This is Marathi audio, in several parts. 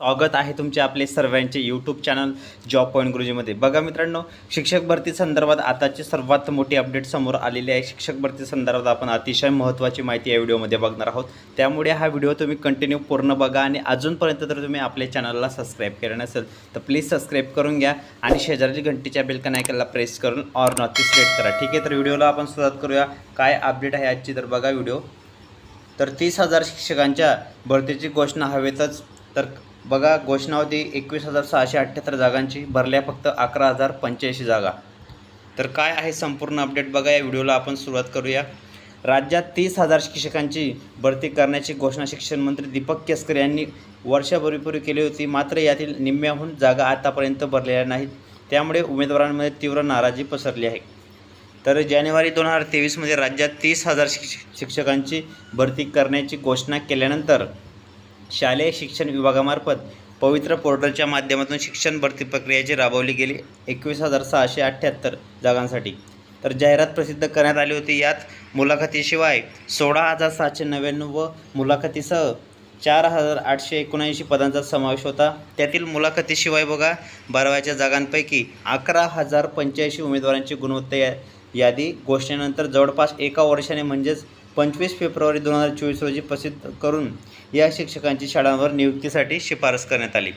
स्वागत आहे तुमचे आपले सर्वांचे यूट्यूब चॅनल जॉब पॉईंट गुरुजीमध्ये बघा मित्रांनो शिक्षक भरती संदर्भात आताची सर्वात मोठी अपडेट समोर आलेली आहे. शिक्षक भरती संदर्भात आपण अतिशय महत्त्वाची माहिती या व्हिडिओमध्ये बघणार आहोत. त्यामुळे हा व्हिडिओ तुम्ही कंटिन्यू पूर्ण बघा आणि अजूनपर्यंत जर तुम्ही आपल्या चॅनलला सबस्क्राईब केलं नसेल तर प्लीज सबस्क्राईब करून घ्या आणि शेजारची घंटीच्या बेलकन आयकनला प्रेस करून ऑर नॉट सिलेक्ट करा. ठीक आहे तर व्हिडिओला आपण सुरुवात करूया. काय अपडेट आहे आजची तर बघा व्हिडिओ तर तीस हजार शिक्षकांच्या भरतीची घोषणा हवेतच. तर बघा घोषणा होती एकवीस हजार सहाशे अठ्ठ्याहत्तर जागांची भरल्या फक्त अकरा हजार पंच्याऐंशी जागा. तर काय आहे संपूर्ण अपडेट बघा या व्हिडिओला आपण सुरुवात करूया. राज्यात तीस हजार शिक्षकांची भरती करण्याची घोषणा शिक्षण मंत्री दीपक केसकर यांनी वर्षभरीपूर्वी केली होती. मात्र यातील निम्म्याहून जागा आतापर्यंत भरलेल्या नाहीत. त्यामुळे उमेदवारांमध्ये तीव्र नाराजी पसरली आहे. तर जानेवारी दोन हजार तेवीसमध्ये राज्यात तीस हजार शिक्षकांची भरती करण्याची घोषणा केल्यानंतर शालेय शिक्षण विभागामार्फत पवित्र पोर्टलच्या माध्यमातून शिक्षण भरती प्रक्रियेची राबवली गेली. एकवीस हजार सहाशे अठ्ठ्याहत्तर जागांसाठी. तर जाहिरात प्रसिद्ध करण्यात आली होती. यात मुलाखतीशिवाय सोळा हजार सातशे नव्याण्णव व मुलाखतीसह चार हजार आठशे एकोणऐंशी पदांचा समावेश होता. त्यातील मुलाखतीशिवाय बघा बाराव्याच्या जागांपैकी अकरा हजार पंच्याऐंशी उमेदवारांची गुणवत्ता या यादी घोषणेनंतर जवळपास एका वर्षाने म्हणजेच पंचवीस फेब्रुवारी दोन हजार चोवीस रोजी प्रसिद्ध करून या शिक्षकांची शाळांवर नियुक्तीसाठी शिफारस करण्यात आली.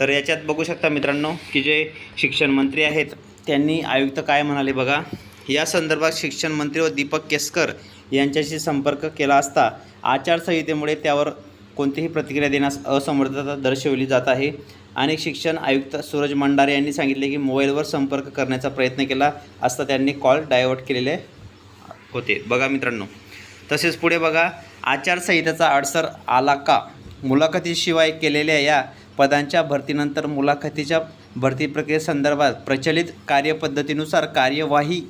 तर याच्यात बघू शकता मित्रांनो की जे शिक्षण मंत्री आहेत त्यांनी आयुक्त काय म्हणाले बघा. या संदर्भात शिक्षण मंत्री व दीपक केसकर यांच्याशी संपर्क केला असता आचारसंहितेमुळे त्यावर कोणतीही प्रतिक्रिया देण्यास असमर्थता दर्शवली जात आहे. आणि शिक्षण आयुक्त सूरज मंडारे यांनी सांगितले की मोबाईलवर संपर्क करण्याचा प्रयत्न केला असता त्यांनी कॉल डायव्हर्ट केलेले होते. बघा मित्रांनो तसेच पुढे बघा आचारसंहितेचा अडसर आला का? मुलाखतीशिवाय केलेल्या या पदांच्या भरतीनंतर मुलाखतीच्या भरती प्रक्रियेसंदर्भात प्रचलित कार्यपद्धतीनुसार कार्यवाही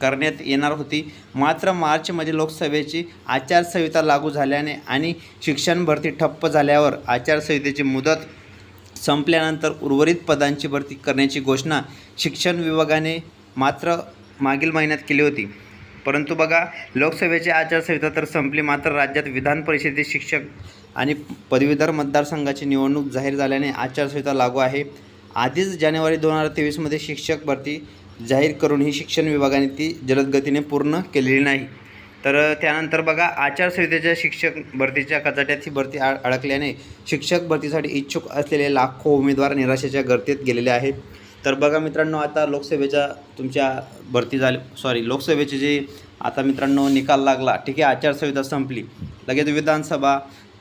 करण्यात येणार होती. मात्र मार्चमध्ये लोकसभेची आचारसंहिता लागू झाल्याने आणि शिक्षण भरती ठप्प झाल्यावर आचारसंहितेची मुदत संपल्यानंतर उर्वरित पदांची भरती करण्याची घोषणा शिक्षण विभागाने मात्र मागील महिन्यात केली होती. परंतु बघा लोकसभेची आचारसंहिता तर संपली मात्र राज्यात विधान परिषदेत शिक्षक आणि पदवीधर मतदारसंघाची निवडणूक जाहीर झाल्याने आचारसंहिता लागू आहे. आधीच जानेवारी दोन हजार तेवीसमध्ये शिक्षक भरती जाहीर करून ही शिक्षण विभागाने ती जलदगतीने पूर्ण केलेली नाही. तर त्यानंतर बघा आचारसंहितेच्या शिक्षक भरतीच्या कचाट्यात ही भरती अडकल्याने शिक्षक भरतीसाठी इच्छुक असलेले लाखो उमेदवार निराशेच्या गर्दीत गेलेले आहेत. तर बघा मित्रांनो आता लोकसभेच्या तुमच्या भरती झाली सॉरी लोकसभेचे जे आता मित्रांनो निकाल लागला ठीक आहे आचारसंहिता संपली लगेच विधानसभा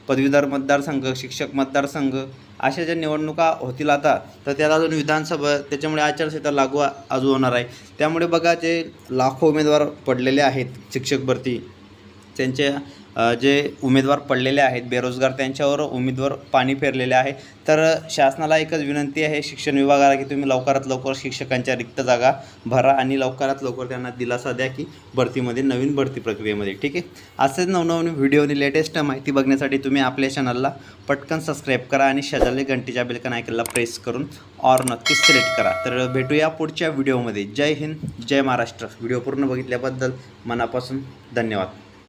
पदवीधर मतदारसंघ शिक्षक मतदारसंघ अशा ज्या निवडणुका होतील आता तर त्याला अजून विधानसभा त्याच्यामुळे आचारसंहिता लागू अजून होणार आहे. त्यामुळे बघा जे लाखो उमेदवार पडलेले आहेत शिक्षक भरती त्यांच्या जे उमेदवार पडलेले आहेत बेरोजगार त्यांच्यावर उमेदवार पाणी फेरलेले आहे. तर शासनाला एकच विनंती आहे शिक्षण विभागाला की तुम्ही लवकरात लवकर शिक्षकांच्या रिक्त जागा भरा आणि लवकरात लवकर त्यांना दिलासा द्या की भरतीमध्ये नवीन भरती प्रक्रियेमध्ये. ठीक आहे? असेच नवनवीन व्हिडिओ आणि लेटेस्ट माहिती बघण्यासाठी तुम्ही आपल्या चॅनलला पटकन सबस्क्राईब करा आणि शेजारले घंटीच्या बेलकन ऐकायला प्रेस करून ऑर नक्की सिलेक्ट करा. तर भेटूया पुढच्या व्हिडिओमध्ये. जय हिंद जय महाराष्ट्र. व्हिडिओ पूर्ण बघितल्याबद्दल मनापासून धन्यवाद.